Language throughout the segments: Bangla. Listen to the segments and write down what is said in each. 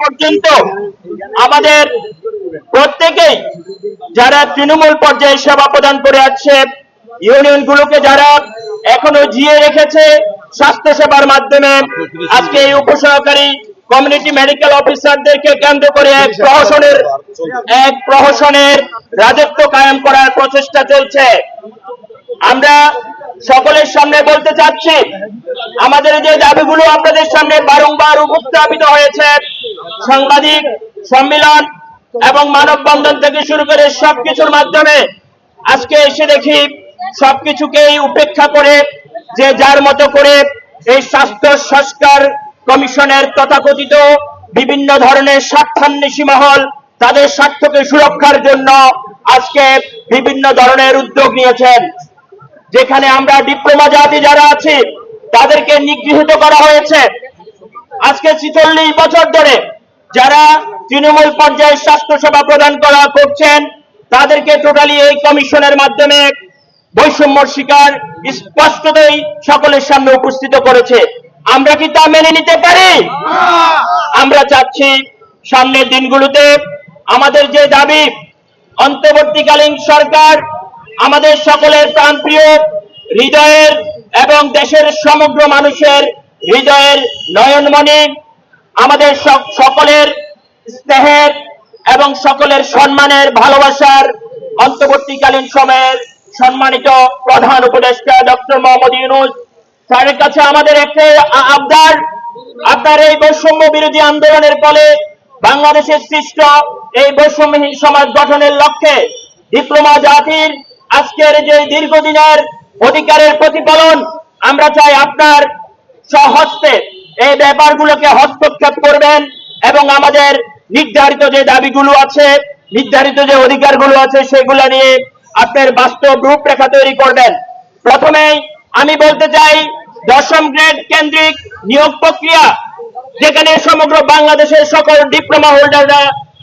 পর্যন্ত আমাদের প্রত্যেকেই যারা তৃণমূল পর্যায়ে সেবা প্রদান করে আসছে ইউনিয়ন গুলোকে যারা এখনও জিয়ে রেখেছে স্বাস্থ্য সেবার মাধ্যমে, আজকে এই উপসহকারী কমিউনিটি মেডিকেল অফিসারদেরকে কেন্দ্র করে এক প্রহসনের এক প্রহসনের রাজত্ব কায়েম করার প্রচেষ্টা চলছে। আমরা সকলের সামনে বলতে চাচ্ছি, আমাদের যে দাবিগুলো আপনাদের সামনে বারংবার উপস্থাপিত হয়েছে সাংবাদিক, সম্মেলন এবং মানববন্ধন থেকে শুরু করে সবকিছুর মাধ্যমে আজকে এসে দেখি সবকিছুকেই উপেক্ষা করে যে যার মতো করে এই স্বাস্থ্য সংস্কার কমিশনের তথাকথিত বিভিন্ন ধরনের স্বার্থান্বেষী মহল তাদের স্বার্থকে সুরক্ষার জন্য আজকে বিভিন্ন ধরনের উদ্যোগ নিয়েছেন। যেখানে আমরা ডিপ্লোমা জাতি যারা আছি, তাদেরকে নিগৃহীত করা হয়েছে। আজকে ছিচল্লিশ বছর ধরে যারা তৃণমূল পর্যায়ে স্বাস্থ্য সেবা প্রদান করা করছেন, তাদেরকে টোটালি এই কমিশনের মাধ্যমে বৈষম্যর শিকার স্পষ্টতই সকলের সামনে উপস্থিত করেছে। আমরা কি তা মেনে নিতে পারি? আমরা চাচ্ছি সামনের দিনগুলোতে আমাদের যে দাবি, অন্তর্বর্তীকালীন সরকার আমাদের সকলের প্রাণপ্রিয় হৃদয়ের এবং দেশের সমগ্র মানুষের হৃদয়ের নয়নমণি আমাদের সক- সকলের স্নেহের এবং সকলের সম্মানের ভালোবাসার অন্তর্বর্তীকালীন সময়ের সম্মানিত প্রধান উপদেষ্টা ডক্টর মোহাম্মদ ইউনুস স্যারের কাছে আমাদের একটা আবদার। আপনার এই বৈষম্য বিরোধী আন্দোলনের ফলে বাংলাদেশের সৃষ্ট এই বৈষম্যহীন সমাজ গঠনের লক্ষ্যে ডিপ্লোমা জাতির আজকের যে দীর্ঘদিনের অধিকারের প্রতিফলন, আমরা চাই আপনার সহস্তে এই ব্যাপারগুলোকে হস্তক্ষেপ করবেন এবং আমাদের নির্ধারিত যে দাবিগুলো আছে, নির্ধারিত যে অধিকারগুলো আছে, সেগুলো নিয়ে আপনার বাস্তব রূপরেখা তৈরি করবেন। প্রথমেই আমি বলতে চাই, দশম গ্রেড কেন্দ্রিক নিয়োগ প্রক্রিয়া, যেখানে সমগ্র বাংলাদেশের সকল ডিপ্লোমা হোল্ডাররা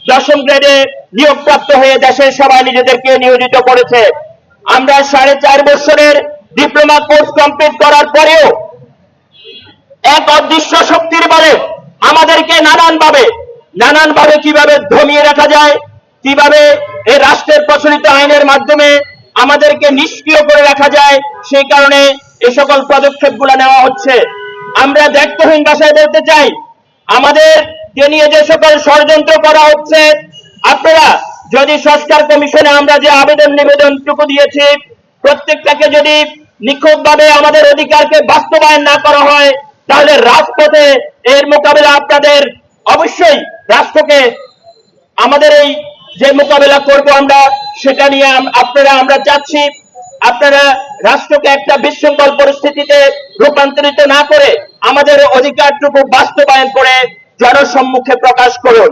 দশম গ্রেডে নিয়োগপ্রাপ্ত হয়ে দেশের সেবায় নিজেদেরকে নিয়োজিত করেছে। আমরা সাড়ে চার বছরের ডিপ্লোমা কোর্স কমপ্লিট করার পরেও এক অদৃশ্য শক্তির বলে আমাদেরকে নানান ভাবে নানান ভাবে কীভাবে ধমিয়ে রাখা যায়, কীভাবে এই রাষ্ট্রের প্রচলিত আইনের মাধ্যমে আমাদেরকে নিষ্ক্রিয় করে রাখা যায়, সেই কারণে এই সকল পদক্ষেপ নেওয়া হচ্ছে। আমরা দেখতহীন ভাষায় বলতে চাই, আমাদের যে নিয়ে যে সকল ষড়যন্ত্র করা হচ্ছে, আপনারা যদি সংস্কার কমিশনে আমরা যে আবেদন নিবেদনটুকু দিয়েছি, প্রত্যেকটাকে যদি নিখুঁতভাবে আমাদের অধিকারকে বাস্তবায়ন না করা হয় তাহলে রাজপথে এর মোকাবেলা আপনাদের অবশ্যই রাষ্ট্রকে, আমাদের এই যে মোকাবেলা করব আমরা, সেটা নিয়ে আপনারা আমরা চাচ্ছি, আপনারা রাষ্ট্রকে একটা বিশৃঙ্খল পরিস্থিতিতে রূপান্তরিত না করে আমাদের অধিকারটুকু বাস্তবায়ন করে জনসম্মুখে প্রকাশ করুন।